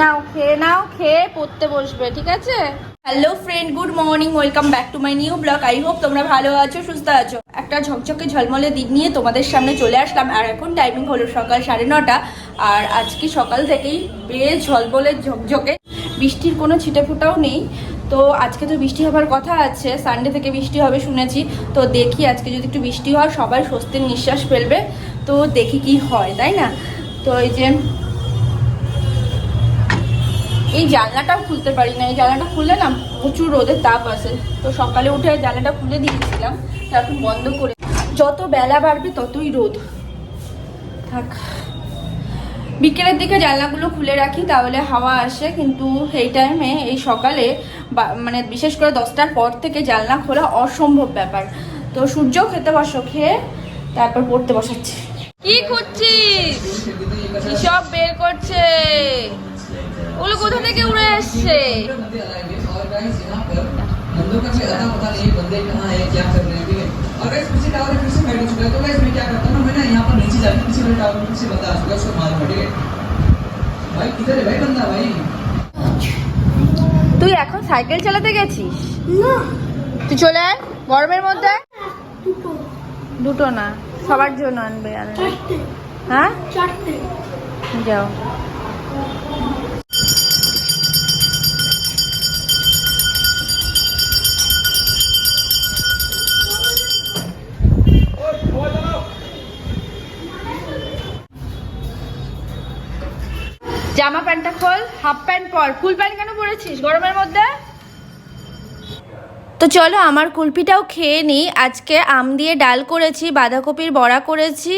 নাও খেয়ে নাও খেয়ে পড়তে বসবে, ঠিক আছে? Hello friend good morning welcome back to my new blog I hope তোমরা ভালো আছো, সুস্থ আছো। একটা ঝকঝকে ঝলমলে দিক নিয়ে তোমাদের সামনে চলে আসলাম, আর এখন টাইমিং হলো সকাল সাড়ে নটা, আর আজকে সকাল থেকেই বেশ ঝলমলে, ঝকঝকে। বৃষ্টির কোনো ছিটে ফোটাও নেই, তো আজকে তো বৃষ্টি হবার কথা আছে সানডে থেকে বৃষ্টি হবে শুনেছি, তো দেখি আজকে যদি একটু বৃষ্টি হয়, সবাই স্বস্তির নিঃশ্বাস ফেলবে, তো দেখি কি হয়, তাই না? তো এই যে এই জানলাটাও খুলতে পারি না, এই জানলাটা খুললে না প্রচুর রোদের তাপ আসে। তো সকালে উঠে জানলাটা খুলে দিয়েছিলাম তো এখন বন্ধ করে যত বেলা বাড়বে ততই রোদ। থাক। বিকেলের দিকে জানলাগুলো খুলে রাখি, তাহলে হাওয়া আসে, কিন্তু এই টাইমে এই সকালে মানে বিশেষ করে দশটার পর থেকে জানলা খোলা অসম্ভব ব্যাপার। তো সূর্যও খেতে বসো, খেয়ে তারপর পড়তে বসাচ্ছি। কি করছিস কি সব বের করছে? ওগুলো কোথা থেকে উড়ে আসছে बंदों का कोई अता पता नहीं बंदे कहाँ है क्या कर रहे हैं ठीक है और गाइस पीछे टावर फिर से फाइट हो चुका है तो गाइस मैं क्या करता हूँ ना मैं ना यहाँ पर नीचे जाके पीछे वाले टावर में पीछे बंदा आ चुका है उसको मारूंगा ठीक है भाई किधर है भाई बंदा भाई তুই এখন সাইকেল চালাতে গেছিস তুই চলে আয় গরমের মধ্যে দুটো না সবার জন্য আনবে আনবে হ্যাঁ যাও খোল হাফ প্যান্ট পর। ফুল প্যান্ট কেন পরেছিস? গরমের মধ্যে? তো চলো আমার কুলপিটাও খেয়ে নিই। আজকে আম দিয়ে ডাল করেছি, বাঁধাকপির বড়া করেছি,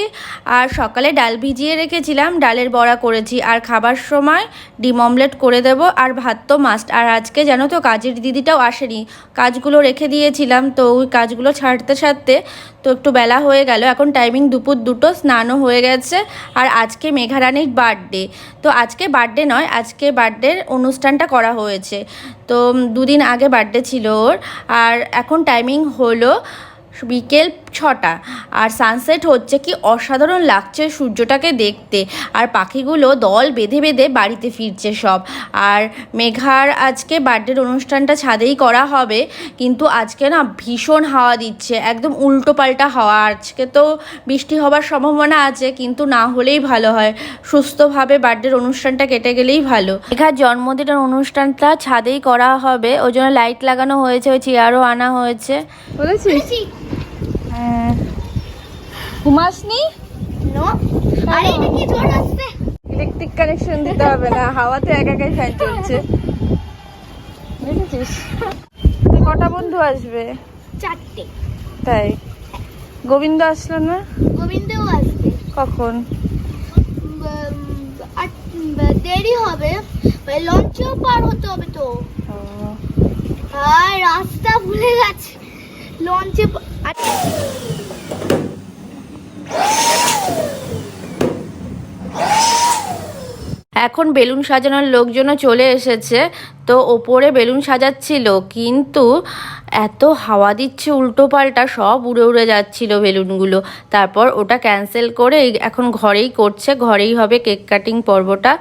আর সকালে ডাল ভিজিয়ে রেখেছিলাম, ডালের বড়া করেছি। আর খাবার সময় ডিম অমলেট করে দেব, আর ভাত তো মাস্ট আর আজকে জানো তো কাজের দিদিটাও আসেনি। কাজগুলো রেখে দিয়েছিলাম, তো ওই কাজগুলো ছাড়তে ছাড়তে তো একটু বেলা হয়ে গেল। এখন টাইমিং দুপুর দুটো, স্নানও হয়ে গেছে। আর আজকে মেঘারানির বার্থডে তো আজকে বার্থডে নয়, আজকে বার্থডের অনুষ্ঠানটা করা হয়েছে। তো দুদিন আগে বার্থডে ছিল ওর। আর এখন টাইমিং হলো বিকেল ছটা। আর সানসেট হচ্ছে কি অসাধারণ লাগছে সূর্যটাকে দেখতে। আর পাখিগুলো দল বেঁধে বেঁধে বাড়িতে ফিরছে সব। আর মেঘার আজকে বার্থডের অনুষ্ঠানটা ছাদেই করা হবে। কিন্তু আজকে না ভীষণ হাওয়া দিচ্ছে। একদম উল্টো পাল্টা হাওয়া। আজকে তো বৃষ্টি হবার সম্ভাবনা আছে কিন্তু না হলেই ভালো হয়। সুস্থভাবে বার্থডের অনুষ্ঠানটা কেটে গেলেই ভালো। মেঘার জন্মদিনের অনুষ্ঠানটা ছাদেই করা হবে। ওই জন্য লাইট লাগানো হয়েছে ওই চেয়ারও আনা হয়েছে। হ্যাঁ ঘুমাসনি? ঝড় আসছে? ইলেকট্রিক কানেকশন দিতে হবে না হাওয়াতে একা একাই ফ্যান চলছে। দেখেছিস? কটা বন্ধু আসবে? চারটে। তাই? গোবিন্দ আসলো না? গোবিন্দও আসবে। কখন? দেরি হবে। লঞ্চেও পার হতে হবে তো। আর রাস্তা ভুলে গেছে। লঞ্চে এখন বেলুন সাজানোর লোকজনও চলে এসেছে। তো ওপরে বেলুন সাজাচ্ছিল, কিন্তু এত হাওয়া দিচ্ছে উল্টো পাল্টা, সব উড়ে উড়ে যাচ্ছিল বেলুনগুলো। তারপর ওটা ক্যান্সেল করে এখন ঘরেই করছে, ঘরেই হবে কেক কাটিং পর্বটা।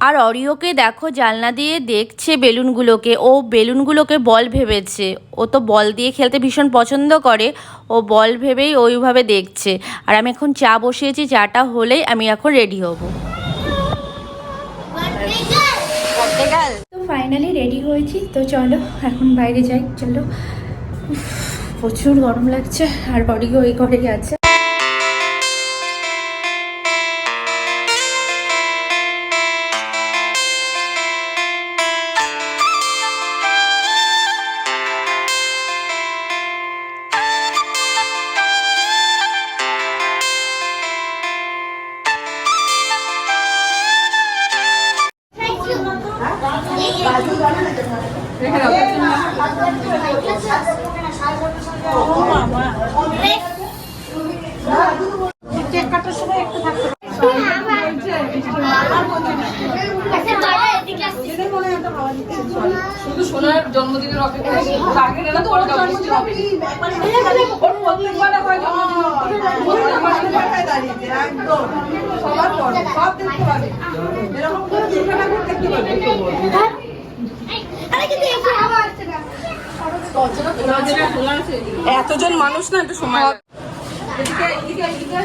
আর অরিওকে দেখো জানলা দিয়ে দেখছে বেলুনগুলোকে। ও বেলুনগুলোকে বল ভেবেছে। ও তো বল দিয়ে খেলতে ভীষণ পছন্দ করে। ও বল ভেবেই ওইভাবে দেখছে। আর আমি এখন চা বসিয়েছি চাটা হলেই আমি এখন রেডি হব। তো ফাইনালি রেডি হয়েছি। তো চলো এখন বাইরে যাই। চলো। প্রচুর গরম লাগছে। আর বডিও ওই ঘরেই আছে। শুধু সোনার জন্মদিনের অপেক্ষা সবার পর, সব দেখতে পাবে। এরকম করে চিন্তা না করে দেখতে পাবে এতজন মানুষ না একটু সময় এদিকে এদিকে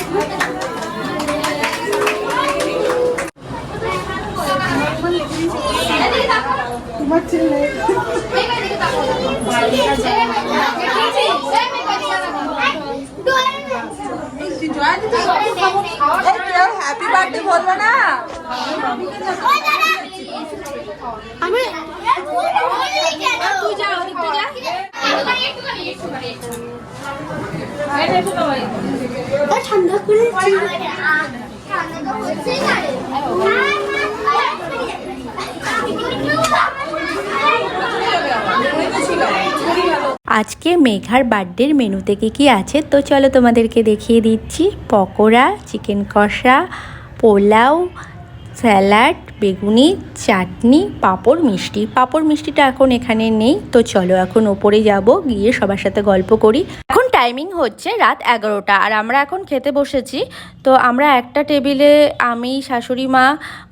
হ্যাপি বার্থডে বলব না আমি তুই যা তুই যা আজকে মেঘার বার্থডের মেনুতে কি কি আছে? তো চলো তোমাদেরকে দেখিয়ে দিচ্ছি। পকোড়া, চিকেন কষা, পোলাও স্যালাড, বেগুনি, চাটনি, পাঁপড়, মিষ্টি। পাঁপড়, মিষ্টিটা এখন এখানে নেই, তো চলো এখন ওপরে যাব, গিয়ে সবার সাথে গল্প করি। এখন টাইমিং হচ্ছে রাত এগারোটা, আর আমরা এখন খেতে বসেছি। তো আমরা একটা টেবিলে আমি, শাশুড়ি মা,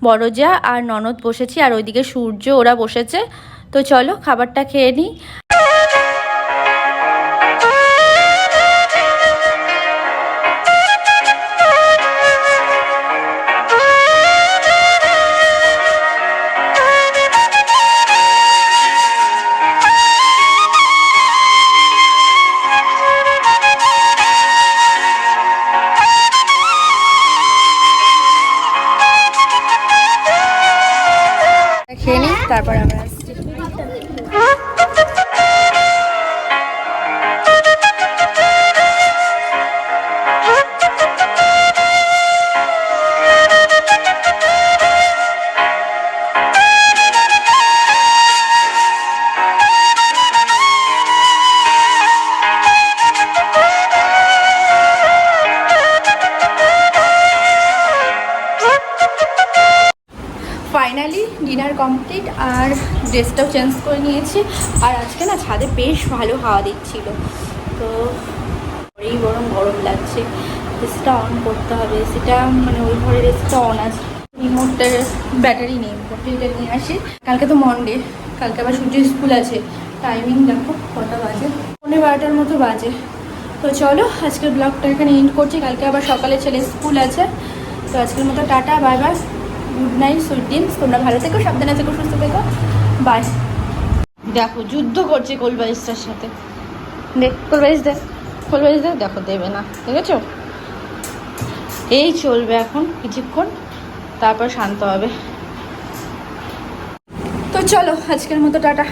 বড়জা আর ননদ বসেছি, আর ওইদিকে সূর্য, ওরা বসেছে। তো চলো খাবারটা খেয়ে নিই। তারপর আমরা ফাইনালি ডিনার কমপ্লিট আর ড্রেসটাও চেঞ্জ করে নিয়েছি। আর আজকে না ছাদে বেশ ভালো হাওয়া দিচ্ছিল। তো এই গরম গরম লাগছে। এসিটা অন করতে হবে। সেটা মানে ওই ঘরের এসিটা অন আছে। রিমোটটার ব্যাটারি নেই। ব্যাটারিটা নিয়ে আসি। কালকে তো মন্ডে কালকে আবার সূর্য স্কুল আছে। টাইমিং দেখো, কটা বাজে? পনেরো বারোটার মতো বাজে। তো চলো, আজকের ব্লগটা এখানে এন্ড করছি। কালকে আবার সকালে ছেলে স্কুল আছে। তো আজকের মতো tata bye bye good night sweet dreams. তোমরা ভালো থেকো সাবধানে থেকো সুস্থ থেকো। বাই। দেখো যুদ্ধ করছে কোলবাইজটার সাথে। দেখ কোলবাইজ দেখ কোলবাইজ দেখ দেখো দেবে না ঠিক আছে এই চলবে এখন কিছুক্ষণ তারপর শান্ত হবে। তো চলো আজকের মতো টাটা।